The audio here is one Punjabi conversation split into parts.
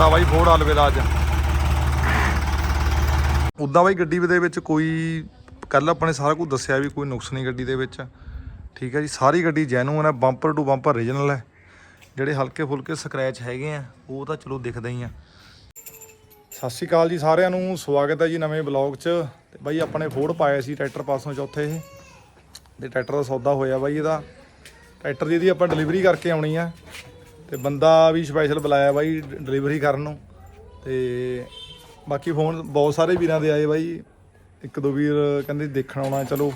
ਕਰਤਾ ਬਾਈ ਫੋੜ ਅਲਵਿਦਾ ਅੱਜ ਉਦਾਂ ਬਾਈ ਗੱਡੀ ਦੇ ਵਿੱਚ ਕੋਈ ਕੱਲ ਆਪਣੇ ਸਾਰਾ ਕੁਝ ਦੱਸਿਆ ਵੀ ਕੋਈ ਨੁਕਸ ਨਹੀਂ ਗੱਡੀ ਦੇ ਵਿੱਚ। ਠੀਕ ਹੈ ਜੀ, ਸਾਰੀ ਗੱਡੀ ਜੈਨੂਨ ਹੈ ਬੰਪਰ ਟੂ ਬੰਪਰ ਰੀਜਨਲ ਹੈ। ਜਿਹੜੇ ਹਲਕੇ ਫੁਲਕੇ ਸਕ੍ਰੈਚ ਹੈਗੇ ਆ, ਉਹ ਤਾਂ ਚਲੋ ਦਿਖਦਾ ਹੀ ਆ। ਸਤਿ ਸ਼੍ਰੀ ਅਕਾਲ ਜੀ ਸਾਰਿਆਂ ਨੂੰ, ਸਵਾਗਤ ਹੈ ਜੀ ਨਵੇਂ ਬਲੌਗ 'ਚ। ਤੇ ਬਾਈ ਆਪਣੇ ਫੋੜ ਪਾਇਆ ਸੀ ਟਰੈਕਟਰ ਪਾਸੋਂ ਚੌਥੇ ਇਹ। ਤੇ ਟਰੈਕਟਰ ਦਾ ਸੌਦਾ ਹੋਇਆ ਬਾਈ ਇਹਦਾ। ਟਰੈਕਟਰ ਦੀ ਇਹਦੀ ਆਪਾਂ ਡਿਲੀਵਰੀ ਕਰਕੇ ਆਉਣੀ ਆ। ਤੇ ਬੰਦਾ ਵੀ ਸਪੈਸ਼ਲ ਬੁਲਾਇਆ ਬਾਈ ਡਿਲੀਵਰੀ ਕਰਨ ਨੂੰ ਤੇ ਬਾਕੀ ਫੋਨ ਬਹੁਤ ਸਾਰੇ ਵੀਰਾਂ ਦੇ ਆਏ ਬਾਈ। ਇੱਕ ਦੋ ਵੀਰ ਕਹਿੰਦੇ ਦੇਖਣ ਆਉਣਾ, ਚਲੋ।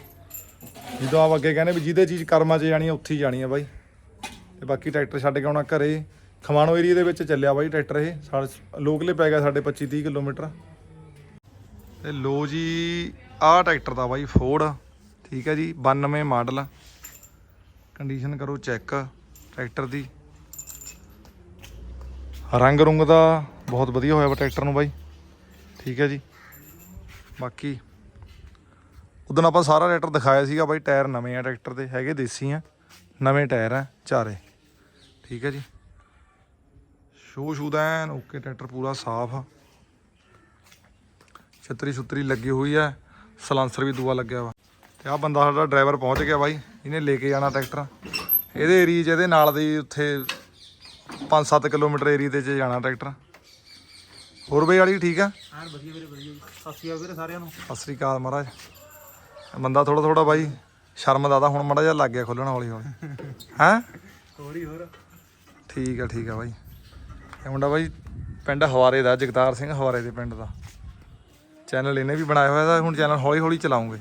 ਜਦੋਂ ਆਪ ਅੱਗੇ ਕਹਿੰਦੇ ਵੀ ਜਿਹਦੇ ਚੀਜ਼ ਕਰਮਾਂ 'ਚ ਜਾਣੀ ਆ, ਉੱਥੇ ਹੀ ਜਾਣੀ ਆ ਬਾਈ। ਤੇ ਬਾਕੀ ਟਰੈਕਟਰ ਛੱਡ ਕੇ ਆਉਣਾ ਘਰੇ। ਖਮਾਣੋ ਏਰੀਆ ਦੇ ਵਿੱਚ ਚੱਲਿਆ ਬਾਈ ਟਰੈਕਟਰ ਇਹ। ਸਾਡੇ ਲੋਕਲੇ ਪੈ ਗਿਆ ਸਾਡੇ 25 30 ਕਿਲੋਮੀਟਰ। ਤੇ ਲੋ ਜੀ, ਆਹ ਟਰੈਕਟਰ ਦਾ ਬਾਈ ਫੋਰਡ ਠੀਕ ਹੈ ਜੀ 92 ਮਾਡਲ। ਕੰਡੀਸ਼ਨ ਕਰੋ ਚੈੱਕ ਟਰੈਕਟਰ ਦੀ। ਰੰਗ ਰੁੰਗ ਦਾ ਬਹੁਤ ਵਧੀਆ ਹੋਇਆ ਵਾ ਟਰੈਕਟਰ ਨੂੰ ਬਾਈ। ਠੀਕ ਹੈ ਜੀ। ਬਾਕੀ ਉਦੋਂ ਆਪਾਂ ਸਾਰਾ ਟਰੈਕਟਰ ਦਿਖਾਇਆ ਸੀਗਾ ਬਾਈ, ਟਾਇਰ ਨਵੇਂ ਆ ਟਰੈਕਟਰ ਦੇ, ਹੈਗੇ ਦੇਸੀ ਆ, ਨਵੇਂ ਟਾਇਰ ਆ, ਚਾਰੇ। ਠੀਕ ਹੈ ਜੀ। ਸ਼ੂ ਸ਼ੂ ਦਾ ਐਨ, ਓਕੇ, ਟਰੈਕਟਰ ਪੂਰਾ ਸਾਫ਼ ਆ। ਛਤਰੀ ਛੁਤਰੀ ਲੱਗੀ ਹੋਈ ਆ, ਸਲਾਂਸਰ ਵੀ ਦੂਆ ਲੱਗਿਆ ਵਾ। ਤੇ ਆ ਬੰਦਾ ਸਾਡਾ ਡਰਾਈਵਰ ਪਹੁੰਚ ਗਿਆ ਬਾਈ, ਇਹਨੇ ਲੈ ਕੇ ਜਾਣਾ ਟਰੈਕਟਰ। ਇਹਦੇ ਏਰੀਆ 'ਚ, ਇਹਦੇ ਨਾਲ ਦੀ ਉੱਥੇ 5-7 ਕਿਲੋਮੀਟਰ ਏਰੀਆ ਦੇ 'ਚ ਜਾਣਾ ਟਰੈਕਟਰ। ਹੋਰ ਬਈ ਵਾਲੀ ਠੀਕ ਆ? ਹਾਂ ਵਧੀਆ ਵੀਰੇ ਵਧੀਆ ਜੀ। ਸਤਿ ਸ਼੍ਰੀ ਅਕਾਲ ਵੀਰੇ ਸਾਰਿਆਂ ਨੂੰ। ਸਤਿ ਸ੍ਰੀ ਅਕਾਲ ਮਹਾਰਾਜ। ਬੰਦਾ ਥੋੜਾ ਥੋੜਾ ਬਾਈ ਸ਼ਰਮ ਦਾ ਤਾਂ ਹੁਣ ਮੜਾ ਜਿਹਾ ਲੱਗ ਗਿਆ ਖੋਲਣ ਹੌਲੀ ਹੌਲੀ। ਹੈਂ? ਥੋੜੀ ਹੋਰ? ਠੀਕ ਆ ਠੀਕ ਆ ਬਾਈ। ਇਹ ਮੁੰਡਾ ਬਾਈ ਪਿੰਡ ਹਵਾਰੇ ਦਾ ਜਗਤਾਰ ਸਿੰਘ ਹਵਾਰੇ ਦੇ ਪਿੰਡ ਦਾ। ਚੈਨਲ ਇਹਨੇ ਵੀ ਬਣਾਇਆ ਹੋਇਆ ਦਾ ਹੁਣ ਚੈਨਲ ਹੌਲੀ ਹੌਲੀ ਚਲਾਉਂਗੇ।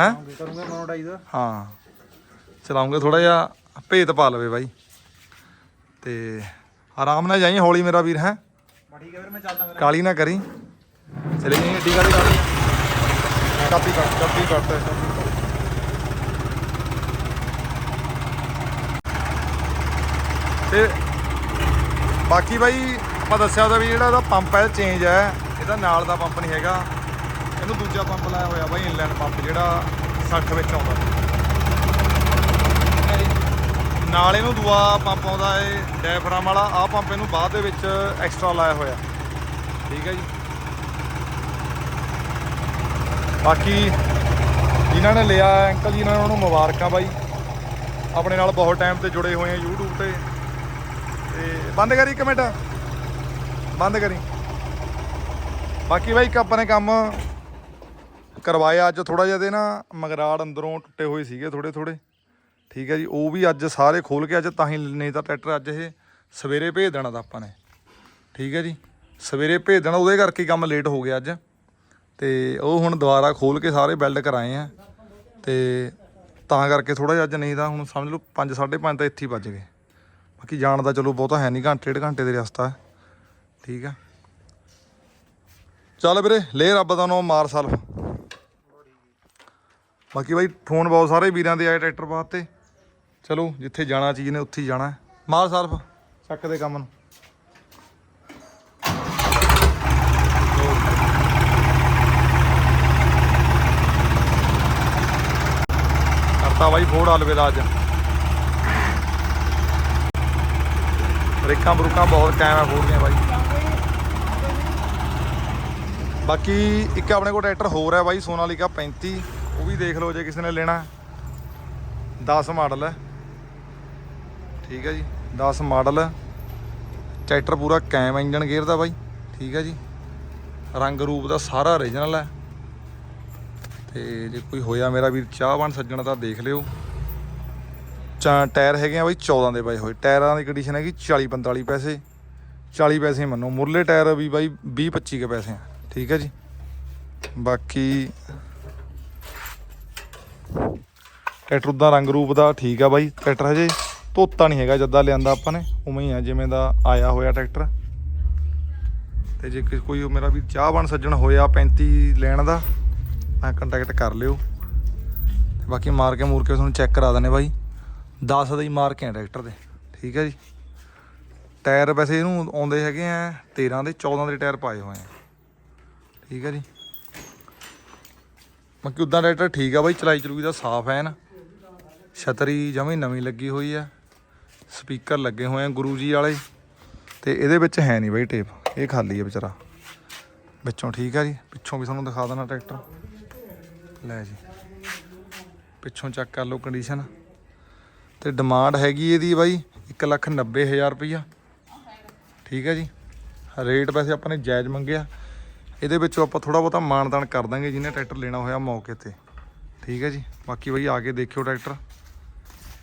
ਹੈਂ? ਕਰੂੰਗਾ ਮੋਨੋਟਾਈਜ਼ ਹਾਂ। ਚਲਾਉਂਗੇ ਥੋੜਾ ਜਿਹਾ ਭੇਤ ਪਾ ਲਵੇ ਬਾਈ। ਤੇ ਆਰਾਮ ਨਾਲ ਜਾਈ ਹੌਲੀ ਮੇਰਾ ਵੀਰ ਹੈ। ਠੀਕ ਹੈ ਵੀਰੇ ਮੈਂ ਚੱਲਦਾ ਫਿਰ। ਕਾਲੀ ਨਾ ਕਰੀ। ਚਲੇ ਜਾਈਂ ਏਡੀ ਕਾਲੀ ਕਾਲੀ ਕਾਪੀ ਕਰ ਕਾਪੀ ਕਰਤਾ ਤੇ ਬਾਕੀ ਬਾਈ ਆਪਾਂ ਦੱਸਿਆ ਉਹਦਾ ਵੀ ਜਿਹੜਾ ਇਹਦਾ ਪੰਪ ਹੈ ਚੇਂਜ ਹੈ ਇਹਦਾ ਨਾਲ ਦਾ ਪੰਪ ਨਹੀਂ ਹੈਗਾ। ਇਹਨੂੰ ਦੂਜਾ ਪੰਪ ਲਾਇਆ ਹੋਇਆ ਬਾਈ ਇਨਲਾਈਨ ਪੰਪ ਜਿਹੜਾ 60 ਵਿੱਚ ਆਉਂਦਾ। ਨਾਲ ਇਹਨੂੰ ਦੂਆ ਪੰਪ ਆਉਂਦਾ ਏ ਡੈਫਰਾਮ ਵਾਲਾ, ਆਹ ਪੰਪ ਇਹਨੂੰ ਬਾਅਦ ਦੇ ਵਿੱਚ ਐਕਸਟਰਾ ਲਾਇਆ ਹੋਇਆ। ਠੀਕ ਹੈ ਜੀ। ਬਾਕੀ ਜਿਨ੍ਹਾਂ ਨੇ ਲਿਆ, ਅੰਕਲ ਜੀ ਇਹਨਾਂ ਨੂੰ ਮੁਬਾਰਕਾਂ ਬਾਈ। ਆਪਣੇ ਨਾਲ ਬਹੁਤ ਟਾਈਮ ਤੇ ਜੁੜੇ ਹੋਏ ਆ YouTube ਤੇ। ਤੇ ਬੰਦ ਕਰੀ ਇੱਕ ਮਿੰਟ। ਬੰਦ ਕਰੀ। ਬਾਕੀ ਬਾਈ ਇੱਕ ਆਪਾਂ ਨੇ ਕੰਮ ਕਰਵਾਇਆ, ਅੱਜ ਥੋੜਾ ਜਿਹਾ ਦੇ ਨਾ ਮਗਰਾੜ ਅੰਦਰੋਂ ਟੁੱਟੇ ਹੋਏ ਸੀਗੇ ਥੋੜੇ ਥੋੜੇ ਠੀਕ ਹੈ ਜੀ, ਉਹ ਵੀ ਅੱਜ ਸਾਰੇ ਖੋਲ ਕੇ ਅੱਜ ਤਾਂ ਹੀ ਨਹੀਂ ਤਾਂ ਟਰੈਕਟਰ ਅੱਜ ਇਹ ਸਵੇਰੇ ਭੇਜ ਦੇਣਾ ਤਾਂ ਆਪਾਂ ਨੇ। ਠੀਕ ਹੈ ਜੀ, ਸਵੇਰੇ ਭੇਜ ਦੇਣਾ, ਉਹਦੇ ਕਰਕੇ ਕੰਮ ਲੇਟ ਹੋ ਗਿਆ ਅੱਜ। ਤੇ ਉਹ ਹੁਣ ਦੁਬਾਰਾ ਖੋਲ ਕੇ ਸਾਰੇ ਬਿਲਡ ਕਰਾਏ ਆ। ਤੇ ਤਾਂ ਕਰਕੇ ਥੋੜਾ ਜਿਹਾ ਅੱਜ ਨਹੀਂ ਤਾਂ ਹੁਣ ਸਮਝ ਲਓ 5 5:30 ਤਾਂ ਇੱਥੇ ਹੀ ਵੱਜ ਗਏ। ਬਾਕੀ ਜਾਣ ਦਾ ਚਲੋ ਬਹੁਤਾ ਹੈ ਨਹੀਂ, ਘੰਟੇ, ਡੇਢ ਘੰਟੇ ਦੇ ਰਸਤਾ ਠੀਕ ਆ ਚੱਲ ਵੀਰੇ, ਲੈ ਰੱਬ ਦਾ ਨਾਮ ਮਾਰ ਸਲਫ। ਬਾਕੀ ਬਾਈ ਫੋਨ ਬਹੁਤ ਸਾਰੇ ਵੀਰਾਂ ਦੇ ਆਏ ਟਰੈਕਟਰ ਵਾਸਤੇ। ਚਲੋ, ਜਿੱਥੇ ਜਾਣਾ ਚੀਜ਼ ਨੇ, ਉੱਥੇ ਹੀ ਜਾਣਾ ਹੈ। ਮਾਰ ਸਲਫ, ਚੱਕ ਦੇ ਕੰਮ ਨੂੰ। ਕਰਤਾ ਬਾਈ, ਫੋੜ ਅਲਵਿਦਾ ਅੱਜ ਬ੍ਰੇਕਾਂ ਬਰੂਕਾਂ ਬਹੁਤ ਕਾਇਮ ਆ ਫੋੜ ਬਾਈ। ਬਾਕੀ ਇੱਕ ਆਪਣੇ ਕੋਲ ਟਰੈਕਟਰ ਹੋਰ ਹੈ ਬਾਈ, ਸੋਨਾਲੀਕਾ 35 ਉਹ ਵੀ ਦੇਖ ਲਓ, ਜੇ ਕਿਸੇ ਨੇ ਲੈਣਾ 10 ਮਾਡਲ ਹੈ। ਠੀਕ ਹੈ ਜੀ 10 ਮਾਡਲ। ਟਰੈਕਟਰ ਪੂਰਾ ਕੈਮ ਇੰਜਨ ਗੇਅਰ ਦਾ ਬਾਈ, ਠੀਕ ਹੈ ਜੀ। ਰੰਗ ਰੂਪ ਦਾ ਸਾਰਾ ਓਰੀਜਨਲ ਹੈ। ਤੇ ਜੇ ਕੋਈ ਹੋਇਆ ਮੇਰਾ ਵੀਰ ਚਾਹਵਾਨ ਸੱਜਣ ਤਾਂ ਦੇਖ ਲਿਓ। ਚਾ, ਟਾਇਰ ਹੈਗੇ ਆ ਬਾਈ 14 ਦੇ ਬਾਈ ਹੋਏ। ਟਾਇਰਾਂ ਦੀ ਕੰਡੀਸ਼ਨ ਹੈਗੀ 40 45 ਪੈਸੇ। 40 ਪੈਸੇ ਮੰਨੋ। ਮੁਰਲੇ ਟਾਇਰ ਵੀ ਬਾਈ 20 25 ਕੇ ਪੈਸੇ ਆ। ਠੀਕ ਹੈ ਜੀ। ਬਾਕੀ ਟਰੈਕਟਰ ਉਦਾਂ ਰੰਗ ਰੂਪ ਦਾ ਠੀਕ ਆ ਬਾਈ। ਟਰੈਕਟਰ ਹਜੇ ਧੋਤਾ ਨਹੀਂ ਹੈਗਾ ਜਦਾਂ ਲਿਆਂਦਾ ਆਪਾਂ ਨੇ, ਉਵੇਂ ਹੀ ਆ, ਜਿਵੇਂ ਦਾ ਆਇਆ ਹੋਇਆ ਟਰੈਕਟਰ। ਤੇ ਜੇ ਕੋਈ ਮੇਰਾ ਵੀ ਚਾਹਵਾਨ ਸੱਜਣ ਹੋਇਆ 35 ਲੈਣ ਦਾ ਮੈਂ ਕੰਟੈਕਟ ਕਰ ਲਿਓ। ਤੇ ਬਾਕੀ ਮਾਰ ਕੇ ਮੂਰ ਕੇ ਤੁਹਾਨੂੰ ਚੈੱਕ ਕਰਾ ਦਨੇ ਬਾਈ। 10 ਦੇ ਹੀ ਮਾਰ ਕੇ ਆ ਟਰੈਕਟਰ ਦੇ, ਠੀਕ ਹੈ ਜੀ। ਟਾਇਰ ਵੈਸੇ ਇਹਨੂੰ ਆਉਂਦੇ ਹੈਗੇ ਆ 13 ਦੇ 14 ਦੇ ਟਾਇਰ ਪਾਏ ਹੋਏ ਆ। ਠੀਕ ਹੈ ਜੀ। ਬਾਕੀ ਉਦਾਂ ਟਰੈਕਟਰ ਠੀਕ ਆ ਬਾਈ ਚਲਾਈ ਚਲੂਈ ਦਾ ਸਾਫ਼ ਐਨ। ਛਤਰੀ ਜਮੀ ਨਵੀਂ ਲੱਗੀ ਹੋਈ ਆ। ਸਪੀਕਰ ਲੱਗੇ ਹੋਏ ਆ ਗੁਰੂ ਜੀ ਵਾਲੇ ਤੇ ਇਹਦੇ ਵਿੱਚ ਹੈ ਨਹੀਂ ਬਾਈ ਟੇਪ, ਇਹ ਖਾਲੀ ਹੈ ਵਿਚਾਰਾ। ਵਿੱਚੋਂ ਠੀਕ ਹੈ ਜੀ, ਪਿੱਛੋਂ ਵੀ ਤੁਹਾਨੂੰ ਦਿਖਾ ਦੇਣਾ ਟਰੈਕਟਰ। ਲੈ ਜੀ, ਪਿੱਛੋਂ ਚੈੱਕ ਕਰ ਲਓ ਕੰਡੀਸ਼ਨ ਤੇ ਡਿਮਾਂਡ ਹੈਗੀ ਇਹਦੀ ਬਾਈ 190000 ਰੁਪਈਆ। ਠੀਕ ਹੈ ਜੀ, ਰੇਟ ਵੈਸੇ ਆਪਾਂ ਨੇ ਜਾਇਜ਼ ਮੰਗਿਆ। ਇਹਦੇ ਵਿੱਚੋਂ ਆਪਾਂ ਥੋੜਾ ਬਹੁਤਾ ਮਾਨਦਾਨ ਕਰ ਦਾਂਗੇ ਜਿਹਨੇ ਟਰੈਕਟਰ ਲੈਣਾ ਹੋਇਆ ਮੌਕੇ ਤੇ। ਠੀਕ ਹੈ ਜੀ, ਬਾਕੀ ਬਾਈ ਆ ਕੇ ਦੇਖਿਓ ਟਰੈਕਟਰ।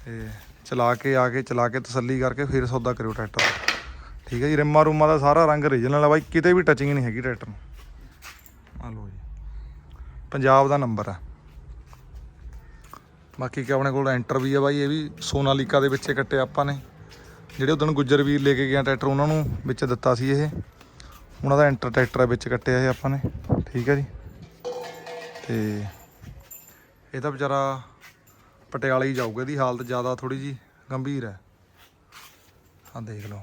ਤੇ ਚਲਾ ਕੇ, ਆ ਕੇ, ਚਲਾ ਕੇ ਤਸੱਲੀ ਕਰਕੇ ਫਿਰ ਸੌਦਾ ਕਰਿਓ ਟਰੈਕਟਰ। ਦਾ। ਠੀਕ ਹੈ ਜੀ, ਰਿੰਮਾ ਰੂਮਾ ਦਾ ਸਾਰਾ ਰੰਗ ਰੀਜਨਲ ਹੈ ਬਾਈ, ਕਿਤੇ ਵੀ ਟੱਚਿੰਗ ਨਹੀਂ ਹੈਗੀ ਟਰੈਕਟਰ ਨੂੰ। ਆ ਲਓ ਜੀ। ਪੰਜਾਬ ਦਾ ਨੰਬਰ ਹੈ ਬਾਕੀ ਕਿ ਆਪਣੇ ਕੋਲ ਐਂਟਰ ਵੀ ਹੈ ਬਾਈ, ਇਹ ਵੀ ਸੋਨਾਲੀਕਾ ਦੇ ਵਿੱਚ ਹੀ ਕੱਟਿਆ ਆਪਾਂ ਨੇ। ਜਿਹੜੇ ਉਦੋਂ ਗੁੱਜਰ ਵੀਰ ਲੈ ਕੇ ਗਿਆ ਟਰੈਕਟਰ, ਉਹਨਾਂ ਨੂੰ ਵਿੱਚ ਦਿੱਤਾ ਸੀ ਇਹ। ਉਹਨਾਂ ਦਾ ਐਂਟਰ ਟਰੈਕਟਰ ਵਿੱਚ ਕੱਟਿਆ ਇਹ ਆਪਾਂ ਨੇ। ਠੀਕ ਹੈ ਜੀ। ਤੇ ਇਹਦਾ ਵਿਚਾਰਾ ਪਟਿਆਲੇ ਹੀ ਜਾਊਗਾ, ਇਹਦੀ ਹਾਲਤ ਜ਼ਿਆਦਾ ਥੋੜੀ ਜੀ ਗੰਭੀਰ ਹੈ। ਆ ਦੇਖ ਲਓ।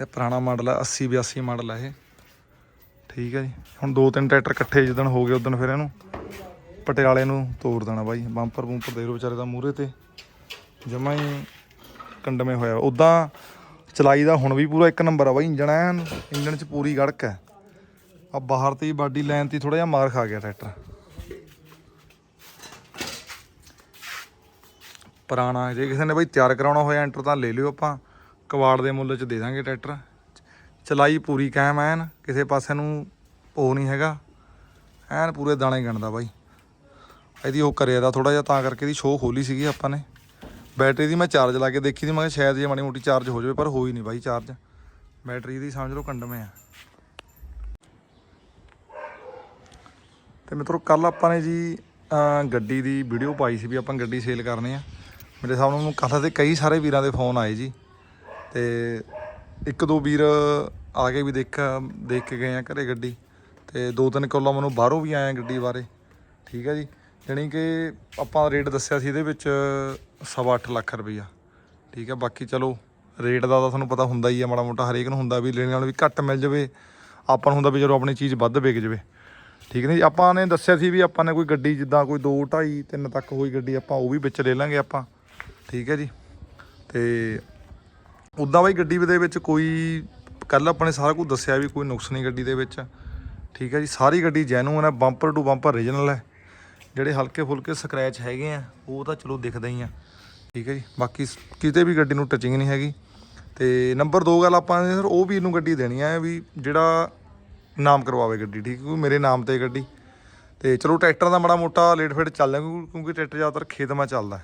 ਇਹ ਪੁਰਾਣਾ ਮਾਡਲ ਹੈ 80 82 ਮਾਡਲ ਹੈ ਇਹ। ਠੀਕ ਹੈ ਜੀ। ਹੁਣ ਦੋ ਤਿੰਨ ਟਰੈਕਟਰ ਇਕੱਠੇ ਜਿੱਦਣ ਹੋ ਗਏ ਉਦੋਂ ਫਿਰ ਇਹਨੂੰ ਪਟਿਆਲੇ ਨੂੰ ਤੋੜ ਦੇਣਾ ਬਾਈ। ਬੰਪਰ ਬੂੰਪਰ ਦੇ ਲੋ ਵਿਚਾਰੇ ਦਾ ਮੂਹਰੇ ਤੇ। ਜਮਾ ਹੀ ਕੰਡਮੇ ਹੋਇਆ। ਉਦਾਂ ਚਲਾਈ ਦਾ ਹੁਣ ਵੀ ਪੂਰਾ ਇੱਕ ਨੰਬਰ ਆ ਬਾਈ, ਇੰਜਣ ਐਨ, ਇੰਜਣ 'ਚ ਪੂਰੀ ਗੜਕ ਹੈ। ਆ ਬਾਹਰ ਤੇ ਬਾਡੀ ਲਾਈਨ ਤੇ ਥੋੜਾ ਜਿਹਾ ਮਾਰ ਖਾ ਗਿਆ ਟਰੈਕਟਰ। ਪੁਰਾਣਾ ਜੇ ਕਿਸੇ ਨੇ ਬਾਈ ਤਿਆਰ ਕਰਾਉਣਾ ਹੋਇਆ ਐਂਟਰ ਤਾਂ ਲੈ ਲਿਓ ਆਪਾਂ। ਕਵਾੜ ਦੇ ਮੁੱਲ 'ਚ ਦੇ ਦਾਂਗੇ ਟਰੈਕਟਰ। ਚਲਾਈ ਪੂਰੀ ਕਾਇਮ ਐਨ, ਕਿਸੇ ਪਾਸੇ ਨੂੰ ਉਹ ਨਹੀਂ ਹੈਗਾ। ਐਨ ਪੂਰੇ ਦਾਣੇ ਗਣਦਾ ਬਾਈ। ਇਹਦੀ ਉਹ ਕਰਿਆ ਦਾ ਥੋੜਾ ਜਿਹਾ ਤਾਂ ਕਰਕੇ ਇਹਦੀ ਸ਼ੋਅ ਖੋਲੀ ਸੀਗੀ ਆਪਾਂ ਨੇ। ਬੈਟਰੀ ਦੀ ਮੈਂ ਚਾਰਜ ਲਾ ਕੇ ਦੇਖੀ ਸੀ, ਮੈਂ ਕਿਹਾ ਸ਼ਾਇਦ ਜੇ ਮਾੜੀ ਮੋਟੀ ਚਾਰਜ ਹੋ ਜਾਵੇ, ਪਰ ਹੋਈ ਨਹੀਂ ਬਾਈ ਚਾਰਜ ਬੈਟਰੀ ਦੀ ਸਮਝ ਲਓ ਕੰਡਮੇ ਆ। ਤੇ ਮਿੱਤਰੋ ਕੱਲ ਆਪਾਂ ਨੇ ਜੀ ਗੱਡੀ ਦੀ ਵੀਡੀਓ ਪਾਈ ਸੀ ਵੀ ਆਪਾਂ ਗੱਡੀ ਸੇਲ ਕਰਨੀ ਆ। ਮੇਰੇ ਸਾਹਮਣੇ ਨੂੰ ਕੱਲ੍ਹ ਤੇ ਕਈ ਸਾਰੇ ਵੀਰਾਂ ਦੇ ਫੋਨ ਆਏ ਜੀ। ਤੇ ਇੱਕ ਦੋ ਵੀਰ ਆ ਕੇ ਵੀ ਦੇਖ ਦੇਖ ਕੇ ਗਏ ਆ ਘਰੇ ਗੱਡੀ। ਤੇ ਦੋ ਤਿੰਨ ਕੋਲਾਂ ਮੈਨੂੰ ਬਾਹਰੋਂ ਵੀ ਆਏ ਆ ਗੱਡੀ ਬਾਰੇ। ਠੀਕ ਹੈ ਜੀ। ਜਾਣੀ ਕਿ ਆਪਾਂ ਰੇਟ ਦੱਸਿਆ ਸੀ ਇਹਦੇ ਵਿੱਚ ਸਵਾ ਅੱਠ ਲੱਖ ਰੁਪਈਆ। ਠੀਕ ਹੈ ਬਾਕੀ ਚਲੋ ਰੇਟ ਦਾ ਤਾਂ ਤੁਹਾਨੂੰ ਪਤਾ ਹੁੰਦਾ ਹੀ ਆ, ਮਾੜਾ ਮੋਟਾ ਹਰੇਕ ਨੂੰ ਹੁੰਦਾ ਵੀ ਲੈਣ ਵਾਲੇ ਵੀ ਘੱਟ ਮਿਲ ਜਾਵੇ, ਆਪਾਂ ਨੂੰ ਹੁੰਦਾ ਵੀ ਜਦੋਂ ਆਪਣੀ ਚੀਜ਼ ਵੱਧ ਵਿਕ ਜਾਵੇ। ਠੀਕ ਨਹੀਂ ਜੀ, ਆਪਾਂ ਨੇ ਦੱਸਿਆ ਸੀ ਵੀ ਆਪਾਂ ਨੇ ਕੋਈ ਗੱਡੀ ਜਿੱਦਾਂ ਕੋਈ 2 2.5 3 ਤੱਕ ਹੋਈ ਗੱਡੀ ਆਪਾਂ ਉਹ ਵੀ ਵਿੱਚ ਲੈ ਲਾਂਗੇ ਆਪਾਂ। ਠੀਕ ਹੈ ਜੀ। ਤੇ ਉਦਾਂ ਬਾਈ ਗੱਡੀ ਦੇ ਵਿੱਚ ਕੋਈ ਕੱਲ ਆਪਾਂ ਨੇ ਸਾਰਾ ਕੁਝ ਦੱਸਿਆ ਵੀ ਕੋਈ ਨੁਕਸ ਨਹੀਂ ਗੱਡੀ ਦੇ ਵਿੱਚ। ਠੀਕ ਹੈ ਜੀ, ਸਾਰੀ ਗੱਡੀ ਜੈਨੂਨ ਹੈ ਬੰਪਰ ਟੂ ਬੰਪਰ ਰੀਜਨਲ ਹੈ। ਜਿਹੜੇ ਹਲਕੇ ਫੁਲਕੇ ਸਕ੍ਰੈਚ ਹੈਗੇ ਆ, ਉਹ ਤਾਂ ਚਲੋ ਦਿਖਦਾ ਹੀ ਆ। ਠੀਕ ਹੈ ਜੀ, ਬਾਕੀ ਕਿਤੇ ਵੀ ਗੱਡੀ ਨੂੰ ਟਚਿੰਗ ਨਹੀਂ ਹੈਗੀ। ਤੇ ਨੰਬਰ 2 ਗੱਲ ਆਪਾਂ ਸਰ, ਉਹ ਵੀ ਇਹਨੂੰ ਗੱਡੀ ਦੇਣੀ ਆ ਵੀ ਜਿਹੜਾ ਨਾਮ ਕਰਵਾਵੇ ਗੱਡੀ, ਠੀਕ ਕਿਉਂਕਿ ਮੇਰੇ ਨਾਮ ਤੇ ਗੱਡੀ। ਤੇ ਚਲੋ ਟਰੈਕਟਰ ਦਾ ਮਾੜਾ ਮੋਟਾ ਲੇਟ ਫੇਟ ਚੱਲਦਾ, ਕਿਉਂਕਿ ਕਿਉਂਕਿ ਟਰੈਕਟਰ ਜ਼ਿਆਦਾਤਰ ਖੇਤ ਮਾ ਚੱਲਦਾ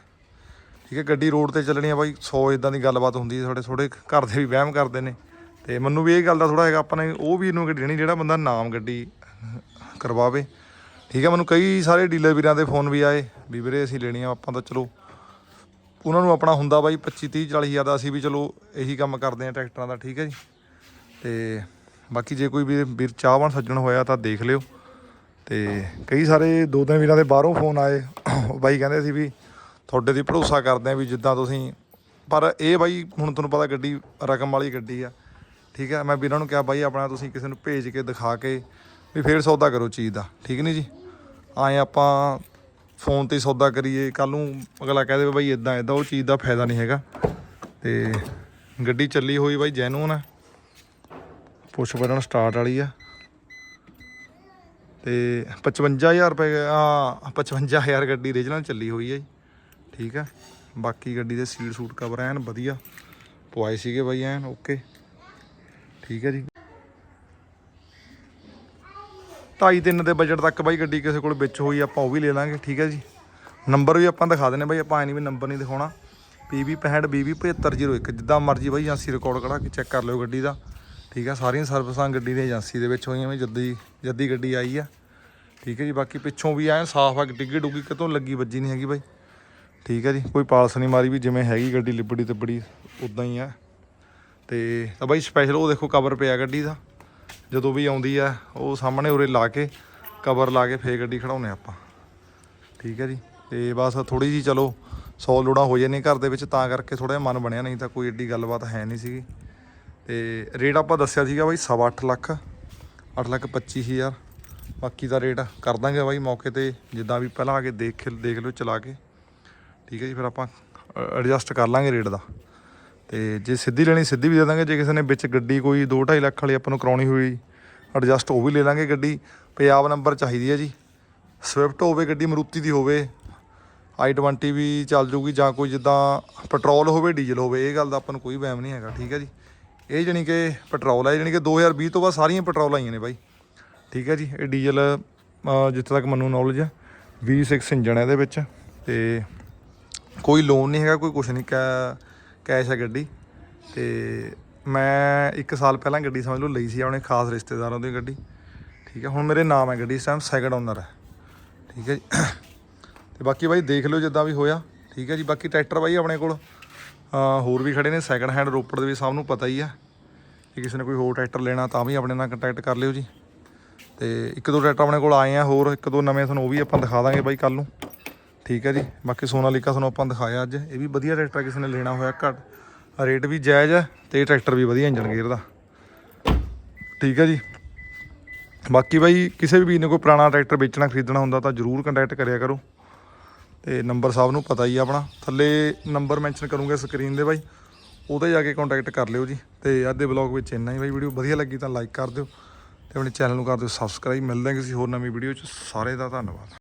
ਠੀਕ ਹੈ, ਗੱਡੀ ਰੋਡ ਤੇ ਚੱਲਣੀ ਆ ਬਾਈ 100 ਇਦਾਂ ਦੀ ਗੱਲਬਾਤ ਹੁੰਦੀ ਹੈ ਥੋੜੇ ਥੋੜੇ ਘਰ ਦੇ ਵੀ ਵਹਿਮ ਕਰਦੇ ਨੇ। ਤੇ ਮੈਨੂੰ ਵੀ ਇਹ ਗੱਲ ਦਾ ਥੋੜਾ ਹੈਗਾ, ਆਪਾਂ ਨੇ ਉਹ ਵੀ ਇਹਨੂੰ ਗੱਡੀ ਦੇਣੀ, ਜਿਹੜਾ ਬੰਦਾ ਨਾਮ ਗੱਡੀ ਕਰਵਾਵੇ। ਠੀਕ ਹੈ, ਮੈਨੂੰ ਕਈ ਸਾਰੇ ਡੀਲਰ ਵੀਰਾਂ ਦੇ ਫੋਨ ਵੀ ਆਏ, ਵੀ ਵੀਰੇ ਅਸੀਂ ਲੈਣੀ ਆ ਆਪਾਂ ਤਾਂ ਚਲੋ ਉਹਨਾਂ ਨੂੰ ਆਪਣਾ ਹੁੰਦਾ ਬਾਈ 25 30 40 ਹਜ਼ਾਰ ਦਾ, ਅਸੀਂ ਵੀ ਚਲੋ ਇਹੀ ਕੰਮ ਕਰਦੇ ਆ ਟਰੈਕਟਰਾਂ ਦਾ, ਠੀਕ ਹੈ ਜੀ। ਤੇ ਬਾਕੀ ਜੇ ਕੋਈ ਵੀ ਵੀਰ ਚਾਹਵਾਨ ਸੱਜਣ ਹੋਇਆ ਤਾਂ ਦੇਖ ਲਿਓ। ਤੇ ਕਈ ਸਾਰੇ ਦੋ ਤਿੰਨ ਵੀਰਾਂ ਦੇ ਬਾਹਰੋਂ ਫੋਨ ਆਏ ਬਾਈ ਕਹਿੰਦੇ ਸੀ ਵੀ ਤੁਹਾਡੇ ਤੇ ਭਰੋਸਾ ਕਰਦੇ ਆ ਵੀ ਜਿੱਦਾਂ ਤੁਸੀਂ, ਪਰ ਇਹ ਬਾਈ ਹੁਣ ਤੁਹਾਨੂੰ ਪਤਾ ਗੱਡੀ, ਰਕਮ ਵਾਲੀ ਗੱਡੀ ਆ। ਠੀਕ ਹੈ ਮੈਂ ਵੀਰਾਂ ਨੂੰ ਕਿਹਾ, ਬਾਈ, ਆਪਣਾ ਤੁਸੀਂ ਕਿਸੇ ਨੂੰ ਭੇਜ ਕੇ ਦਿਖਾ ਕੇ ਵੀ ਫੇਰ ਸੌਦਾ ਕਰੋ ਚੀਜ਼ ਦਾ। ਠੀਕ ਨਹੀਂ ਜੀ? ਆਏ ਆਪਾਂ ਫੋਨ ਤੇ ਸੌਦਾ ਕਰੀਏ ਕੱਲ ਨੂੰ ਅਗਲਾ ਕਹਿ ਦੇਵੇ ਬਾਈ ਇਦਾਂ ਇਦਾਂ ਉਹ ਚੀਜ਼ ਦਾ ਫਾਇਦਾ ਨਹੀਂ ਹੈਗਾ। ਤੇ ਗੱਡੀ ਚੱਲੀ ਹੋਈ ਬਾਈ ਜੈਨੂਨ ਆ। ਪੁਸ਼ ਬਟਨ ਸਟਾਰਟ ਵਾਲੀ ਆ। ਤੇ 55000 ਰੁਪਏ ਆ 55000 ਗੱਡੀ ਰੀਜਨਲ ਚੱਲੀ ਹੋਈ ਹੈ ਜੀ। ਠੀਕ ਹੈ ਬਾਕੀ ਗੱਡੀ ਦੇ ਸੀਟ ਸੂਟ ਕਵਰ ਐਨ ਵਧੀਆ। ਪਵਾਏ ਸੀਗੇ ਬਾਈ ਐਨ ਓਕੇ ਠੀਕ ਹੈ ਜੀ। ਢਾਈ ਤਿੰਨ ਦੇ ਬਜਟ ਤੱਕ ਬਾਈ ਗੱਡੀ ਕਿਸੇ ਕੋਲ ਵਿੱਚ ਹੋਈ, ਆਪਾਂ ਉਹ ਵੀ ਲੈ ਲਾਂਗੇ, ਠੀਕ ਹੈ ਜੀ। ਨੰਬਰ ਵੀ ਆਪਾਂ ਦਿਖਾ ਦਿੰਨੇ ਬਾਈ, ਆਪਾਂ ਐ ਨਹੀਂ ਵੀ ਨੰਬਰ ਨਹੀਂ ਦਿਖਾਉਣਾ। PB 65 BB 7501 ਜਿੱਦਾਂ ਮਰਜ਼ੀ ਬਾਈ ਏਜੰਸੀ ਰਿਕਾਰਡ ਕਢਾ ਕੇ ਚੈੱਕ ਕਰ ਲਿਓ ਗੱਡੀ ਦਾ। ਠੀਕ ਹੈ ਸਾਰੀਆਂ ਸਰਵਿਸਾਂ ਗੱਡੀ ਦੀ ਏਜੰਸੀ ਦੇ ਵਿੱਚ ਹੋਈਆਂ ਵੀ, ਜੱਦੀ ਜੱਦੀ ਗੱਡੀ ਆਈ ਆ। ਠੀਕ ਹੈ ਜੀ, ਬਾਕੀ ਪਿੱਛੋਂ ਵੀ ਐਨ ਸਾਫ਼ ਆ ਡਿੱਗੀ ਡੁੱਗੀ ਕਿਤੋਂ ਲੱਗੀ ਵੱਜੀ ਨਹੀਂ ਹੈਗੀ ਬਾਈ। ਠੀਕ ਹੈ ਜੀ, ਕੋਈ ਪਾਲਸ ਨਹੀਂ ਮਾਰੀ ਵੀ ਜਿਵੇਂ ਹੈਗੀ ਗੱਡੀ, ਲਿਬੜੀ ਤੇ ਬੜੀ ਉਦਾਂ ਹੀ ਆ। ਤੇ ਤਾਂ ਬਾਈ ਸਪੈਸ਼ਲ ਉਹ ਦੇਖੋ ਕਵਰ ਪਿਆ ਗੱਡੀ ਦਾ, ਜਦੋਂ ਵੀ ਆਉਂਦੀ ਆ, ਉਹ ਸਾਹਮਣੇ ਉਰੇ ਲਾ ਕੇ ਕਵਰ ਲਾ ਕੇ ਫੇਰ ਗੱਡੀ ਖੜਾਉਨੇ ਆਪਾਂ। ਠੀਕ ਹੈ ਜੀ, ਤੇ ਬਸ ਥੋੜੀ ਜੀ ਚਲੋ 100 ਲੋੜਾਂ ਹੋ ਜਾਂਦੀਆਂ ਘਰ ਦੇ ਵਿੱਚ, ਤਾਂ ਕਰਕੇ ਥੋੜਾ ਜਿਹਾ ਮਨ ਬਣਿਆ, ਨਹੀਂ ਤਾਂ ਕੋਈ ਏਡੀ ਗੱਲਬਾਤ ਹੈ ਨਹੀਂ ਸੀਗੀ। ਤੇ ਰੇਟ ਆਪਾਂ ਦੱਸਿਆ ਸੀਗਾ ਬਾਈ ਸਵਾ ਅੱਠ ਲੱਖ 8 ਲੱਖ 25 ਹਜ਼ਾਰ। ਬਾਕੀ ਦਾ ਰੇਟ ਕਰ ਦਾਂਗੇ ਬਾਈ ਮੌਕੇ ਤੇ, ਜਿੱਦਾਂ ਵੀ ਪਹਿਲਾਂ ਆ ਕੇ ਦੇਖ ਦੇਖ ਲਿਓ, ਚਲਾ ਕੇ। ਠੀਕ ਹੈ ਜੀ ਫਿਰ ਆਪਾਂ ਐਡਜਸਟ ਕਰ ਲਾਂਗੇ ਰੇਟ ਦਾ। ਤੇ ਜੇ ਸਿੱਧੀ ਲੈਣੀ ਸਿੱਧੀ ਵੀ ਦੇ ਦਾਂਗੇ। ਜੇ ਕਿਸੇ ਨੇ ਵਿੱਚ ਗੱਡੀ ਕੋਈ 2.5 ਲੱਖ ਵਾਲੀ ਆਪਾਂ ਨੂੰ ਕਰਾਉਣੀ ਹੋਈ ਐਡਜਸਟ ਉਹ ਵੀ ਲੈ ਲਾਂਗੇ ਗੱਡੀ। ਪੰਜਾਬ ਨੰਬਰ ਚਾਹੀਦੀ ਹੈ ਜੀ। ਸਵਿਫਟ ਹੋਵੇ ਗੱਡੀ ਮਰੂਤੀ ਦੀ ਹੋਵੇ i20 ਵੀ ਚੱਲ ਜੂਗੀ ਜਾਂ ਕੋਈ ਜਿੱਦਾਂ ਪੈਟਰੋਲ ਹੋਵੇ ਡੀਜ਼ਲ ਹੋਵੇ ਇਹ ਗੱਲ ਦਾ ਆਪਾਂ ਨੂੰ ਕੋਈ ਵਹਿਮ ਨਹੀਂ ਹੈਗਾ ਠੀਕ ਹੈ ਜੀ। ਇਹ ਜਾਣੀ ਕਿ ਪੈਟਰੋਲ ਹੈ ਜਾਣੀ ਕਿ 2020 ਤੋਂ ਬਾਅਦ ਸਾਰੀਆਂ ਪੈਟਰੋਲ ਆਈਆਂ ਨੇ ਬਾਈ। ਠੀਕ ਹੈ ਜੀ ਇਹ ਡੀਜ਼ਲ ਅਹ, ਜਿੱਥੇ ਤੱਕ ਮੈਨੂੰ ਨੌਲੇਜ ਹੈ V6 ਇੰਜਨ ਹੈ ਇਹਦੇ ਵਿੱਚ ਤੇ ਕੋਈ ਲੋਨ ਨਹੀਂ ਹੈਗਾ, ਕੋਈ ਕੁਛ ਨਹੀਂ, ਕੈ ਕੈਸ਼ ਹੈ ਗੱਡੀ। ਤੇ ਮੈਂ 1 ਸਾਲ ਪਹਿਲਾਂ ਗੱਡੀ ਸਮਝ ਲਓ ਲਈ ਸੀ, ਆਪਣੇ ਖਾਸ ਰਿਸ਼ਤੇਦਾਰਾਂ ਦੀ ਗੱਡੀ। ਠੀਕ ਹੈ, ਹੁਣ ਮੇਰੇ ਨਾਮ ਹੈ ਗੱਡੀ, ਇਸ ਟਾਈਮ ਸੈਕੰਡ ਓਨਰ ਹੈ। ਠੀਕ ਹੈ ਜੀ। ਤੇ ਬਾਕੀ ਬਾਈ ਦੇਖ ਲਿਓ ਜਿੱਦਾਂ ਵੀ ਹੋਇਆ। ਠੀਕ ਹੈ ਜੀ, ਬਾਕੀ ਟਰੈਕਟਰ ਬਾਈ ਆਪਣੇ ਕੋਲ ਹੋਰ ਵੀ ਖੜੇ ਨੇ ਸੈਕੰਡ ਹੈਂਡ ਰੋਪੜ ਦੇ ਵੀ ਸਭ ਨੂੰ ਪਤਾ ਹੀ ਆ ਜੇ ਕਿਸੇ ਨੇ ਕੋਈ ਹੋਰ ਟਰੈਕਟਰ ਲੈਣਾ ਤਾਂ ਵੀ ਆਪਣੇ ਨਾਲ ਕੰਟੈਕਟ ਕਰ ਲਿਓ ਜੀ। ਤੇ ਇੱਕ ਦੋ ਟਰੈਕਟਰ ਆਪਣੇ ਕੋਲ ਆਏ ਆ, ਹੋਰ ਇੱਕ ਦੋ ਨਵੇਂ ਤੁਹਾਨੂੰ ਉਹ ਵੀ ਆਪਾਂ ਦਿਖਾ ਦਾਂਗੇ ਬਾਈ ਕੱਲ ਨੂੰ। ਠੀਕ ਹੈ ਜੀ। ਬਾਕੀ ਸੋਨਾਲੀਕਾ ਤੁਹਾਨੂੰ ਆਪਾਂ ਦਿਖਾਇਆ ਅੱਜ। ਇਹ ਵੀ ਵਧੀਆ ਟਰੈਕਟਰ ਕਿਸੇ ਨੇ ਲੈਣਾ ਹੋਇਆ ਘੱਟ। ਰੇਟ ਵੀ ਜਾਇਜ਼ ਹੈ ਤੇ ਟਰੈਕਟਰ ਵੀ ਵਧੀਆ ਇੰਜਨ ਗੇਅਰ ਦਾ। ਠੀਕ ਹੈ ਜੀ। ਬਾਕੀ ਬਾਈ, ਕਿਸੇ ਵੀ ਵੀਰ ਨੇ ਕੋਈ ਪੁਰਾਣਾ ਟਰੈਕਟਰ ਵੇਚਣਾ, ਖਰੀਦਣਾ ਹੁੰਦਾ ਤਾਂ ਜਰੂਰ ਕੰਟੈਕਟ ਕਰਿਆ ਕਰੋ। ਤੇ ਨੰਬਰ ਸਾਹਿਬ ਨੂੰ ਪਤਾ ਹੀ ਆ ਆਪਣਾ। ਥੱਲੇ ਨੰਬਰ ਮੈਂਸ਼ਨ ਕਰੂੰਗੇ ਸਕਰੀਨ ਦੇ ਬਾਈ। ਉਹਦੇ ਜਾ ਕੇ ਕੰਟੈਕਟ ਕਰ ਲਿਓ ਜੀ। ਤੇ ਅੱਜ ਦੇ ਵਲੌਗ ਵਿੱਚ ਇੰਨਾ ਹੀ ਬਾਈ। ਵੀਡੀਓ ਵਧੀਆ ਲੱਗੀ ਤਾਂ ਲਾਈਕ ਕਰ ਦਿਓ। ਤੇ ਆਪਣੇ ਚੈਨਲ ਨੂੰ ਕਰ ਦਿਓ ਸਬਸਕ੍ਰਾਈਬ ਮਿਲਦੇ ਹਾਂ ਕਿਸੇ ਹੋਰ ਨਵੀਂ ਵੀਡੀਓ 'ਚ। ਸਾਰੇ ਦਾ ਧੰਨਵਾਦ।